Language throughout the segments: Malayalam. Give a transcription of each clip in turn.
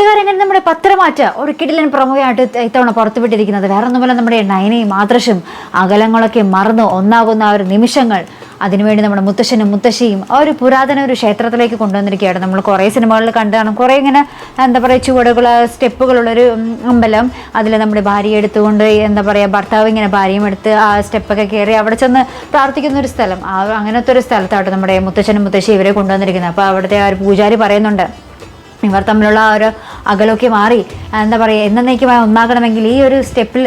കൂട്ടുകാരെങ്ങനെ നമ്മുടെ പത്രമാറ്റ ഒരു കിടിലൻ പ്രമുഖയായിട്ട് ഇത്തവണ പുറത്തുവിട്ടിരിക്കുന്നത്? വേറെ ഒന്നുമല്ല നമ്മുടെ നയനയും ആദർശും അകലങ്ങളൊക്കെ മറന്ന് ഒന്നാകുന്ന ആ ഒരു നിമിഷങ്ങൾ അതിനുവേണ്ടി നമ്മുടെ മുത്തശ്ശനും മുത്തശ്ശിയും ആ ഒരു പുരാതന ഒരു ക്ഷേത്രത്തിലേക്ക് കൊണ്ടുവന്നിരിക്കുകയാണ്. നമ്മൾ കുറേ സിനിമകളിൽ കണ്ടാണ് കുറേ ഇങ്ങനെ എന്താ പറയുക ചുവടുകൾ സ്റ്റെപ്പുകളുള്ളൊരു അമ്പലം. അതിൽ നമ്മുടെ ഭാര്യയെ എടുത്തുകൊണ്ട് എന്താ പറയുക ഭർത്താവ് ഇങ്ങനെ ഭാര്യയും എടുത്ത് ആ സ്റ്റെപ്പൊക്കെ കയറി അവിടെ ചെന്ന് പ്രാർത്ഥിക്കുന്ന ഒരു സ്ഥലം. ആ അങ്ങനത്തെ ഒരു സ്ഥലത്തായിട്ട് നമ്മുടെ മുത്തശ്ശനും മുത്തശ്ശി ഇവരെ കൊണ്ടുവന്നിരിക്കുന്നത്. അപ്പോൾ അവിടുത്തെ ആ ഒരു പൂജാരി പറയുന്നുണ്ട് ഇവർ തമ്മിലുള്ള ആ ഒരു അകലമൊക്കെ മാറി എന്താ പറയുക എന്നേക്കുമായി ഒന്നാകണമെങ്കിൽ ഈ ഒരു സ്റ്റെപ്പിൽ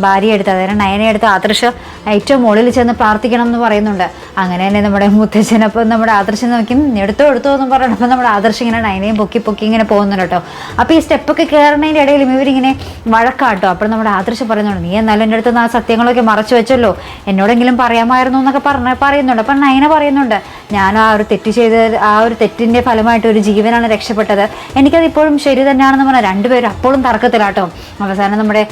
ഭാര്യ എടുത്ത് അതായത് നയനെ എടുത്ത് ആദർശ ഏറ്റവും മുകളിൽ ചെന്ന് പ്രാർത്ഥിക്കണം എന്ന് പറയുന്നുണ്ട്. അങ്ങനെ തന്നെ നമ്മുടെ മുത്തച്ഛനപ്പം നമ്മുടെ ആദർശം നോക്കി "ഉം, എടുത്തോ എടുത്തോ എന്ന് പറഞ്ഞപ്പോൾ നമ്മുടെ ആദർശം ഇങ്ങനെ നയനയും പൊക്കി പൊക്കി ഇങ്ങനെ പോകുന്നുണ്ട് കേട്ടോ. അപ്പോൾ ഈ സ്റ്റെപ്പൊക്കെ കയറുന്നതിന്റെ ഇടയിൽ ഇവരിങ്ങനെ വഴക്കാട്ടോ. അപ്പോൾ നമ്മുടെ ആദർശം പറയുന്നുണ്ട് നീ എന്നാലും എന്റെ അടുത്ത് ആ സത്യങ്ങളൊക്കെ മറച്ചു വെച്ചല്ലോ. എന്നോടെങ്കിലും പറയാമായിരുന്നു എന്നൊക്കെ പറഞ്ഞ പറയുന്നുണ്ട്. അപ്പം നയന പറയുന്നുണ്ട് ഞാൻ ആ ഒരു തെറ്റ് ചെയ്ത ആ ഒരു തെറ്റിന്റെ ഫലമായിട്ട് ഒരു ജീവനാണ് രക്ഷപ്പെട്ടത്. എനിക്കത് ഇപ്പോഴും ശരി തന്നെയാണെന്ന് പറഞ്ഞാൽ രണ്ടുപേരും അപ്പോഴും തർക്കത്തിലാട്ടോ. അവസാനം നമ്മുടെ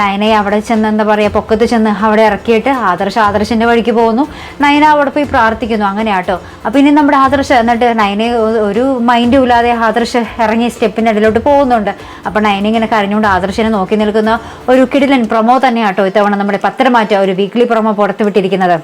നയനയെ അവിടെ ചെന്ന് എന്താ പറയുക പൊക്കത്ത് ചെന്ന് അവിടെ ഇറക്കിയിട്ട് ആദർശ ആദർശിന്റെ വഴിക്ക് പോകുന്നു. നയന അവിടെ പോയി പ്രാർത്ഥിക്കുന്നു. അങ്ങനെയാട്ടോ. അപ്പോൾ ഇനി നമ്മുടെ ആദർശ എന്നിട്ട് നയനെ ഒരു മൈൻഡും ഇല്ലാതെ ആദർശ ഇറങ്ങി സ്റ്റെപ്പിന്റെ ഇടയിലോട്ട് പോകുന്നുണ്ട്. അപ്പോൾ നയന ഇങ്ങനെ കരഞ്ഞുകൊണ്ട് ആദർശനെ നോക്കി നിൽക്കുന്ന ഒരു കിടിലൻ പ്രൊമോ തന്നെയാട്ടോ ഇത്തവണ നമ്മുടെ പത്രമാറ്റ ഒരു വീക്ക്ലി പ്രൊമോ പുറത്തുവിട്ടിരിക്കുന്നത്.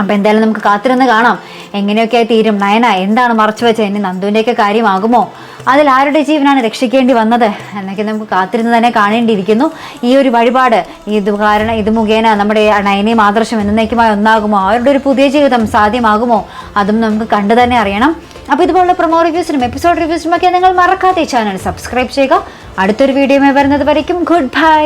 അപ്പം എന്തായാലും നമുക്ക് കാത്തിരുന്ന് കാണാം. എങ്ങനെയൊക്കെ ആയി തീരും? നയന എന്താണ് മറച്ചു വെച്ചത്? ഇനി നന്ദുവിന്റെയൊക്കെ കാര്യമാകുമോ? അതിൽ ആരുടെ ജീവനാണ് രക്ഷിക്കേണ്ടി വന്നത്? എന്നൊക്കെ നമുക്ക് കാത്തിരുന്ന് തന്നെ കാണേണ്ടിയിരിക്കുന്നു. ഈ ഒരു വഴിപാട് ഇത് കാരണം ഇത് മുഖേന നമ്മുടെ നയനയും ആദർശം എന്നേക്കുമായി ഒന്നാകുമോ? അവരുടെ ഒരു പുതിയ ജീവിതം സാധ്യമാകുമോ? അതും നമുക്ക് കണ്ടു തന്നെ അറിയണം. അപ്പോൾ ഇതുപോലുള്ള പ്രൊമോ റിവ്യൂസിനും എപ്പിസോഡ് റിവ്യൂസിനും ഒക്കെ നിങ്ങൾ മറക്കാതെ ചാനൽ സബ്സ്ക്രൈബ് ചെയ്യുക. അടുത്തൊരു വീഡിയോ വരുന്നത് വരയ്ക്കും. Good bye